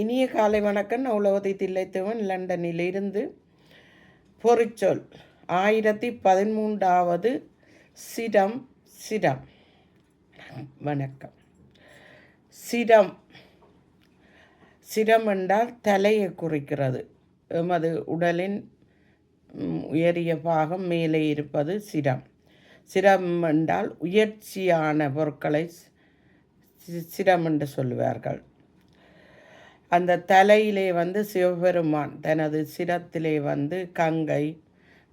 இனிய காலை வணக்கம். நான் உலகத்தை தில்லைத்தவன். லண்டனில் இருந்து பொறிச்சொல். ஆயிரத்தி பதிமூன்றாவது சிடம் சிடம். வணக்கம். சிடம். சிரம் என்றால் தலையை குறிக்கிறது. எமது உடலின் உயரிய பாகம் மேலே இருப்பது சிரம் சிரம் என்றால் உயர்ச்சியான பொருட்களை சிரம் என்று சொல்லுவார்கள். அந்த தலையிலே வந்து சிவபெருமான் தனது சிரத்திலே வந்து கங்கை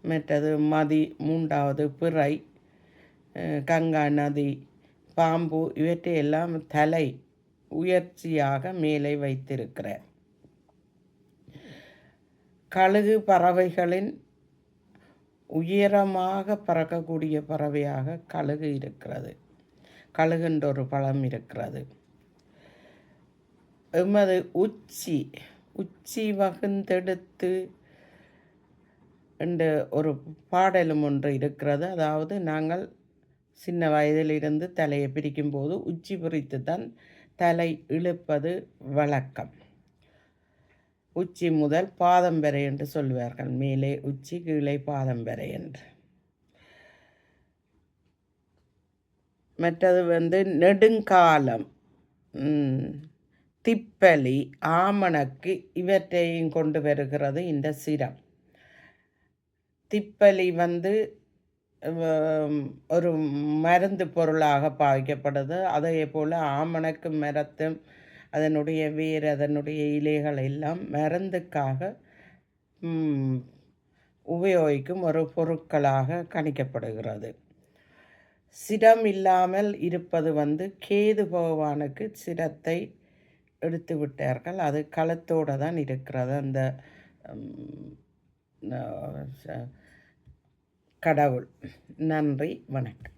மற்றது மதி மூன்றாவது பிறை கங்கா நதி பாம்பு இவற்றையெல்லாம் தலை உயர்ச்சியாக மேலே வைத்திருக்கிறார். கழுகு பறவைகளின் உயரமாக பறக்கக்கூடிய பறவையாக கழுகு இருக்கிறது. கழுகுன்ற ஒரு பழம் இருக்கிறது. எமது உச்சி உச்சி வகுந்தெடுத்து என்ற ஒரு பாடலும் ஒன்று இருக்கிறது. அதாவது நாங்கள் சின்ன வயதிலிருந்து தலையை பிரிக்கும் போது உச்சி பிரித்து தான் தலை இழுப்பது வழக்கம். உச்சி முதல் பாதம் வரை என்று சொல்வார்கள் மேலே உச்சி கீழே பாதம் வரை என்று. மற்றது வந்து நெடுங்காலம். திப்பலி ஆமணக்கு இவற்றையும் கொண்டு வருகிறது இந்த சிரம். திப்பலி வந்து ஒரு மருந்து பொருளாக பாவிக்கப்படுது அதே போல் ஆமணக்கு மரத்தும் அதனுடைய வேர் அதனுடைய இலைகள் எல்லாம் மருந்துக்காக உபயோகிக்கும் ஒரு பொருட்களாக கணிக்கப்படுகிறது. சிரம் இல்லாமல் இருப்பது வந்து கேது பகவானுக்கு சிரத்தை எடுத்து விட்டார்கள். அது களத்தோடு தான் இருக்கிறது. அந்த கடவுள். நன்றி. வணக்கம்.